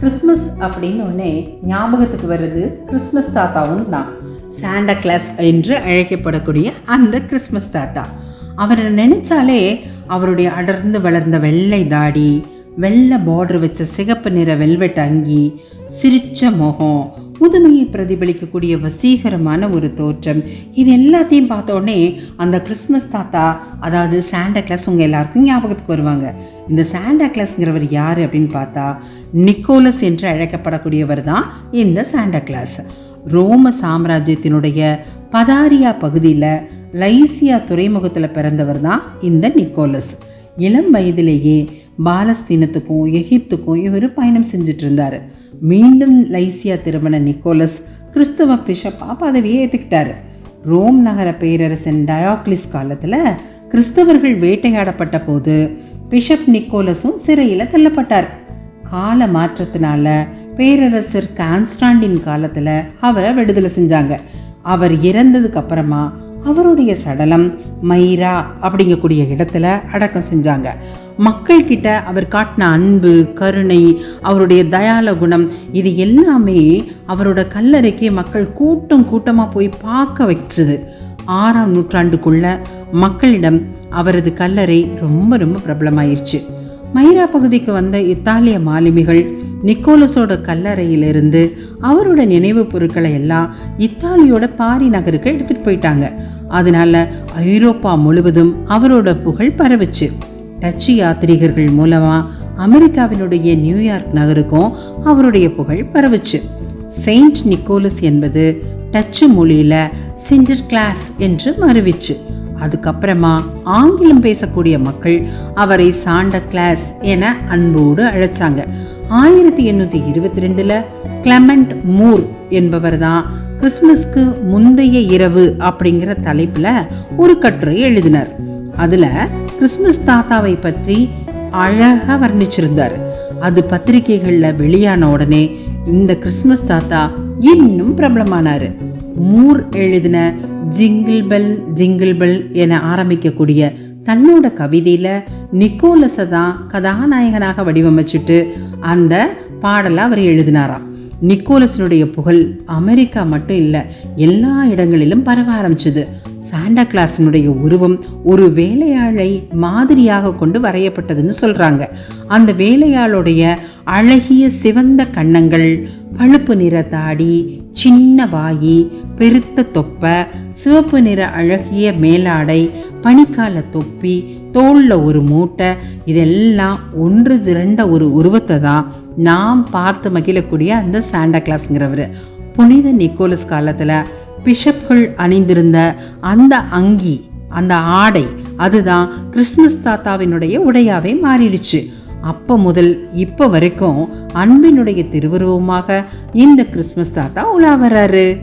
Christmas அப்படின்னு ஒன்னே ஞாபகத்துக்கு வர்றது கிறிஸ்மஸ் தாத்தாவும் தான். சாண்டா கிளாஸ் என்று அழைக்கப்படக்கூடிய அந்த கிறிஸ்மஸ் தாத்தா. அவரை நினைச்சாலே அவருடைய அடர்ந்து வளர்ந்த வெள்ளை தாடி வெள்ளை பார்டர் வச்ச சிகப்பு நிற வெல்வெட் அங்கி சிரிச்ச முகம் புதுமையை பிரதிபலிக்கக்கூடிய வசீகரமான ஒரு தோற்றம். இது எல்லாத்தையும் பார்த்தோடனே அந்த கிறிஸ்மஸ் தாத்தா அதாவது சாண்டா கிளாஸ் உங்கள் எல்லாருக்கும் ஞாபகத்துக்கு வருவாங்க. இந்த சாண்டா கிளாஸ்ங்கிறவர் யார் அப்படின்னு பார்த்தா நிக்கோலஸ் என்று அழைக்கப்படக்கூடியவர் தான் இந்த சாண்டா கிளாஸ். ரோம சாம்ராஜ்யத்தினுடைய பதாரியா பகுதியில் லைசியா துறைமுகத்தில் பிறந்தவர் தான் இந்த நிக்கோலஸ். இளம் வயதிலேயே பாலஸ்தீனத்துக்கும் எகிப்துக்கும் இவர் பயணம் செஞ்சிட்டு இருந்தார். மீண்டும் லைசியா திருமண நிக்கோலஸ் கிறிஸ்தவ பிஷப்பா பதவியை ஏற்றுக்கிட்டாரு ரோம் நகர பேரரசன் டயாக்லிஸ் காலத்தில் கிறிஸ்தவர்கள் வேட்டையாடப்பட்ட போது பிஷப் நிக்கோலஸும் சிறையில் தள்ளப்பட்டார். கால மாற்றத்தினால பேரரசர் கான்ஸ்டாண்டின் காலத்தில் அவரை விடுதலை செஞ்சாங்க. அவர் இறந்ததுக்கு அப்புறமா அவருடைய சடலம் மைரா அப்படிங்கக்கூடிய இடத்துல அடக்கம் செஞ்சாங்க. மக்கள்கிட்ட அவர் காட்டின அன்பு கருணை அவருடைய தயால குணம் இது எல்லாமே அவரோட கல்லறைக்கு மக்கள் கூட்டம் கூட்டமாக போய் பார்க்க வச்சுது. ஆறாம் நூற்றாண்டுக்குள்ள மக்களிடம் அவரது கல்லறை ரொம்ப ரொம்ப பிரபலமாயிருச்சு. மைரா பகுதிக்கு வந்த இத்தாலிய மாலுமிகள் நிக்கோலஸோட கல்லறையிலிருந்து அவரோட நினைவு பொருட்களை எல்லாம் இத்தாலியோட பாரி நகருக்கு எடுத்துகிட்டு போயிட்டாங்க. அதனால ஐரோப்பா முழுவதும் அவரோட புகழ் பரவுச்சு. டச்சு யாத்ரீகர்கள் மூலமா அமெரிக்காவினுடைய நியூயார்க் நகருக்கும் அவருடைய புகழ் பரவுச்சு. செயின்ட் நிக்கோலஸ் என்பது டச்சு மொழியில சிண்டர் கிளாஸ் என்று மறுவிச்சு. அதுக்கப்புறமா ஆங்கிலம் பேசக்கூடிய மக்கள் அவரை சாண்ட கிளாஸ் என அன்போடு அழைச்சாங்க. ஆயிரத்தி எண்ணூற்றி இருபத்தி ரெண்டில் கிளமெண்ட் மூர் என்பவர் தான் கிறிஸ்மஸ்க்கு முந்தைய இரவு அப்படிங்கிற தலைப்பில் ஒரு கட்டுரை எழுதினார். அதில் கிறிஸ்மஸ் தாத்தாவை பற்றி அழகாக வர்ணிச்சிருந்தார். அது பத்திரிகைகளில் வெளியான உடனே இந்த கிறிஸ்மஸ் தாத்தா இன்னும் பிரபலமானார். மூர் எழுதின ஜிங்கிள் பெல் ஜிங்கிள் பெல் என ஆரம்பிக்கக்கூடிய தன்னோட கவிதையில் நிக்கோலஸை தான் கதாநாயகனாக வடிவமைச்சிட்டு அந்த பாடலை அவர் எழுதினாராம். நிக்கோலஸினுடைய புகழ் அமெரிக்கா மட்டும் இல்லை எல்லா இடங்களிலும் பரவ ஆரம்பிச்சது. சாண்டா கிளாஸினுடைய உருவம் ஒரு வேலையாளை மாதிரியாக கொண்டு வரையப்பட்டதுன்னு சொல்கிறாங்க அந்த வேலையாளுடைய அழகிய சிவந்த கன்னங்கள் பழுப்பு நிற தாடி சின்ன வாயி பெருத்த தொப்பை சிவப்பு நிற அழகிய மேலாடை பனிக்கால தொப்பி தோளில் ஒரு மூட்டை இதெல்லாம் ஒன்று திரண்ட ஒரு உருவத்தை தான் நாம் பார்த்து மகிழக்கூடிய அந்த சாண்டா கிளாஸ்ங்கிறவர். புனித நிக்கோலஸ் காலத்தில் பிஷப்கள் அணிந்திருந்த அந்த அங்கி அந்த ஆடை அதுதான் கிறிஸ்மஸ் தாத்தாவினுடைய உடையாவே மாறிடுச்சு. அப்போ முதல் இப்போ வரைக்கும் அன்பினுடைய திருவுருவமாக இந்த கிறிஸ்மஸ் தாத்தா உலா வர்றாரு